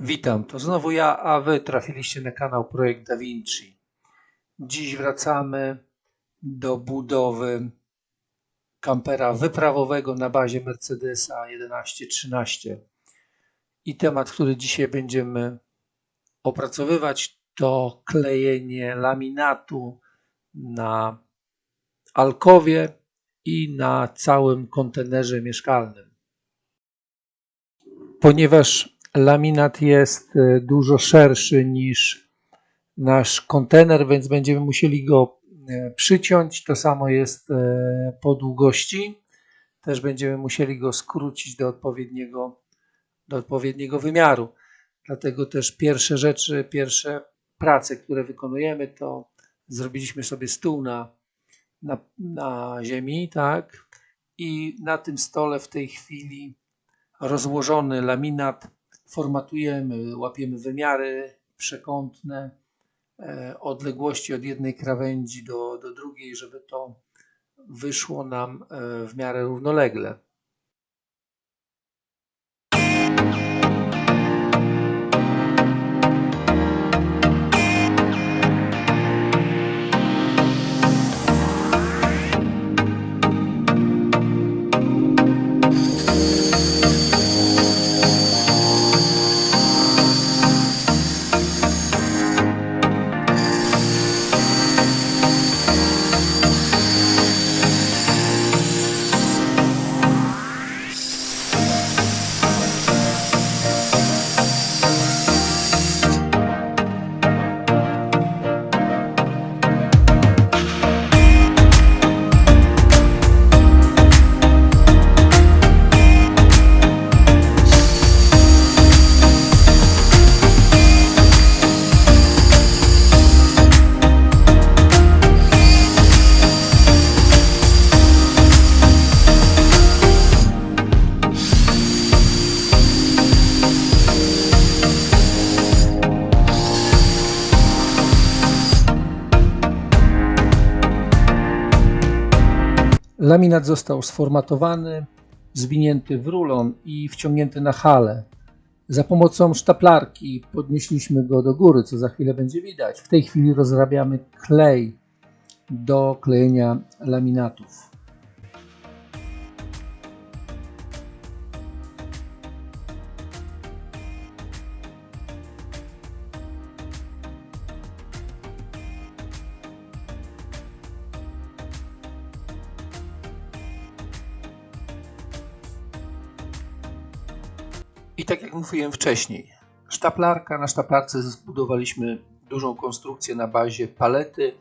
Witam, to znowu ja, a wy trafiliście na kanał Projekt Da Vinci. Dziś wracamy do budowy kampera wyprawowego na bazie Mercedesa 1113. I temat, który dzisiaj będziemy opracowywać, to klejenie laminatu na alkowie i na całym kontenerze mieszkalnym. Ponieważ laminat jest e, dużo szerszy niż nasz kontener, więc będziemy musieli go e, przyciąć. To samo jest e, po długości. Też będziemy musieli go skrócić do odpowiedniego, do odpowiedniego wymiaru. Dlatego też pierwsze rzeczy, pierwsze prace, które wykonujemy, to zrobiliśmy sobie stół na, na, na ziemi, tak? I na tym stole w tej chwili rozłożony laminat formatujemy, łapiemy wymiary przekątne, e, odległości od jednej krawędzi do, do drugiej, żeby to wyszło nam e, w miarę równolegle. Laminat został sformatowany, zwinięty w rulon i wciągnięty na halę. Za pomocą sztaplarki podnieśliśmy go do góry, co za chwilę będzie widać. W tej chwili rozrabiamy klej do klejenia laminatów. I tak jak mówiłem wcześniej, sztaplarka, na sztaplarce zbudowaliśmy dużą konstrukcję na bazie palety,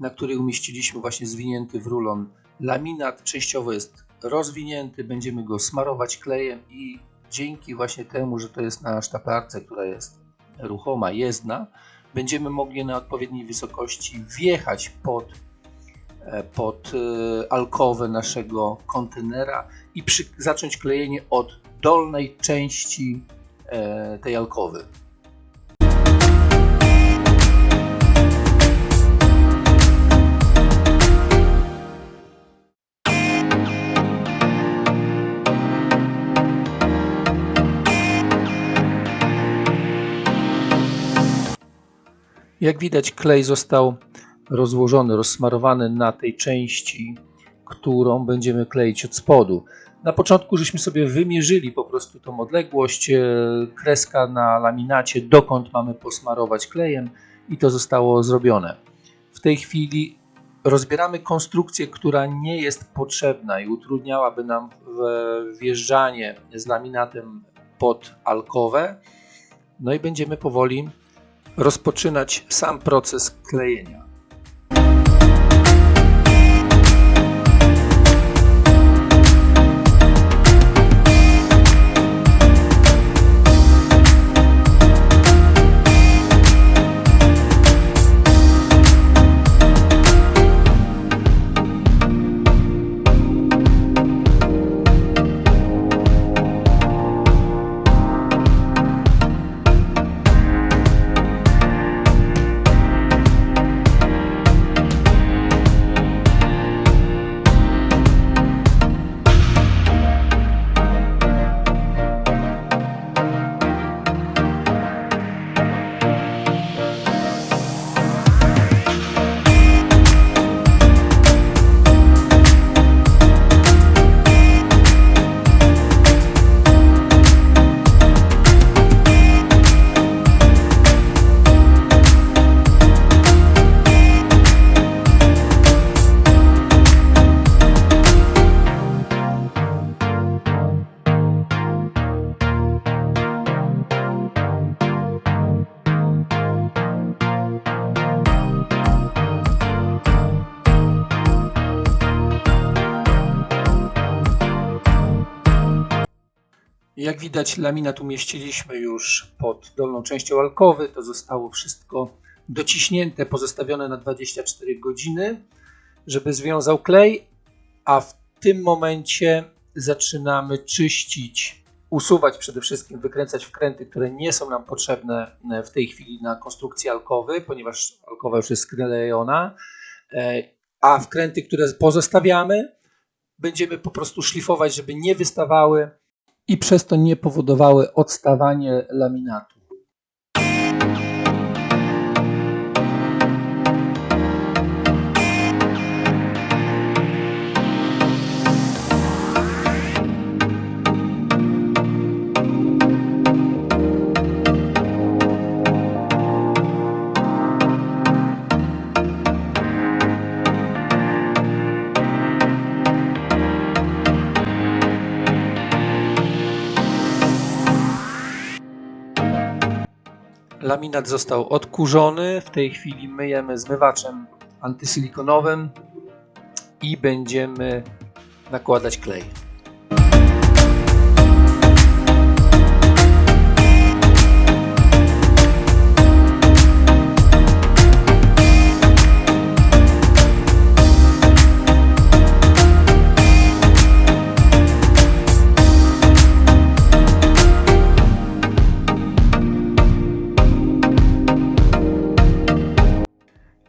na której umieściliśmy właśnie zwinięty w rulon laminat. Częściowo jest rozwinięty, będziemy go smarować klejem i dzięki właśnie temu, że to jest na sztaplarce, która jest ruchoma, jezdna, będziemy mogli na odpowiedniej wysokości wjechać pod, e, pod e, alkowę naszego kontenera i przy, zacząć klejenie od dolnej części e, tej alkowy. Jak widać, klej został rozłożony, rozsmarowany na tej części, którą będziemy kleić od spodu. Na początku żeśmy sobie wymierzyli po prostu tą odległość, e, kreska na laminacie, dokąd mamy posmarować klejem i to zostało zrobione. W tej chwili rozbieramy konstrukcję, która nie jest potrzebna i utrudniałaby nam w- wjeżdżanie z laminatem pod alkowę. No i będziemy powoli rozpoczynać sam proces klejenia. Jak widać, laminat umieściliśmy już pod dolną częścią alkowy. To zostało wszystko dociśnięte, pozostawione na 24 godziny, żeby związał klej, a w tym momencie zaczynamy czyścić, usuwać przede wszystkim, wykręcać wkręty, które nie są nam potrzebne e, w tej chwili na konstrukcję alkowy, ponieważ alkowa już jest sklejona, E, a wkręty, które pozostawiamy, będziemy po prostu szlifować, żeby nie wystawały i przez to nie powodowały odstawanie laminatu. Laminat został odkurzony. W tej chwili myjemy zmywaczem antysilikonowym i będziemy nakładać klej.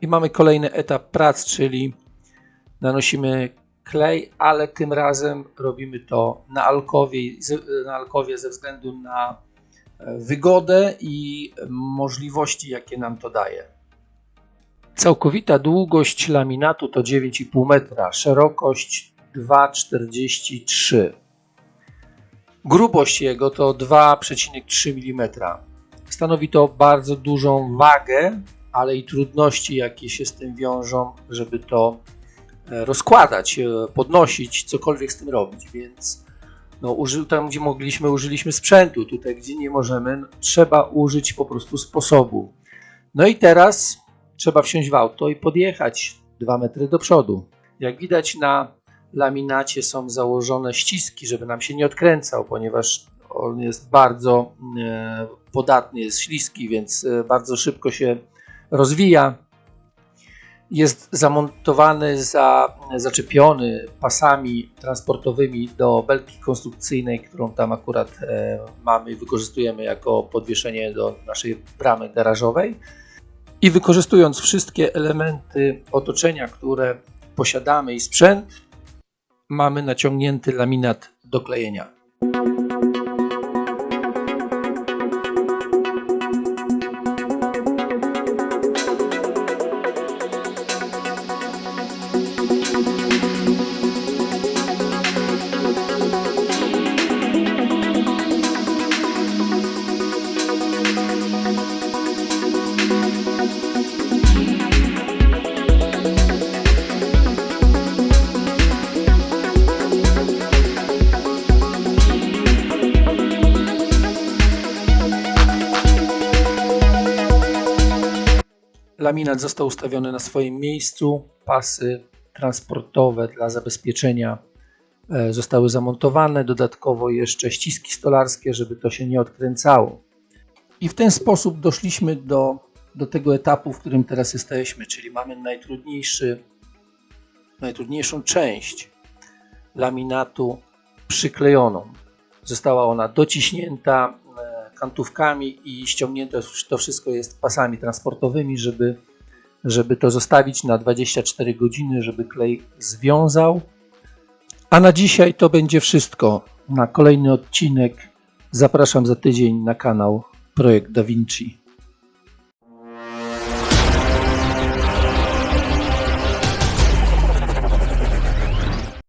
I mamy kolejny etap prac, czyli nanosimy klej, ale tym razem robimy to na alkowie, na alkowie ze względu na e, wygodę i możliwości, jakie nam to daje. Całkowita długość laminatu to 9,5 metra, szerokość 2,43. Grubość jego to 2,3 mm. Stanowi to bardzo dużą wagę ale i trudności, jakie się z tym wiążą, żeby to e, rozkładać, e, podnosić, cokolwiek z tym robić. Więc no, tam, gdzie mogliśmy, użyliśmy sprzętu, tutaj, gdzie nie możemy, no, trzeba użyć po prostu sposobu. No i teraz trzeba wsiąść w auto i podjechać 2 metry do przodu. Jak widać na laminacie są założone ściski, żeby nam się nie odkręcał, ponieważ on jest bardzo e, podatny, jest śliski, więc bardzo szybko się rozwija. Jest zamontowany, za, zaczepiony pasami transportowymi do belki konstrukcyjnej, którą tam akurat e, mamy i wykorzystujemy jako podwieszenie do naszej bramy garażowej. I wykorzystując wszystkie elementy otoczenia, które posiadamy i sprzęt, mamy naciągnięty laminat do klejenia. Laminat został ustawiony na swoim miejscu. Pasy transportowe dla zabezpieczenia e, zostały zamontowane. Dodatkowo jeszcze ściski stolarskie, żeby to się nie odkręcało. I w ten sposób doszliśmy do, do tego etapu, w którym teraz jesteśmy, czyli mamy najtrudniejszy, najtrudniejszą część laminatu przyklejoną. Została ona dociśnięta kantówkami i ściągnięte to wszystko jest pasami transportowymi, żeby, żeby to zostawić na 24 godziny, żeby klej związał. A na dzisiaj to będzie wszystko. Na kolejny odcinek zapraszam za tydzień na kanał Projekt Da Vinci.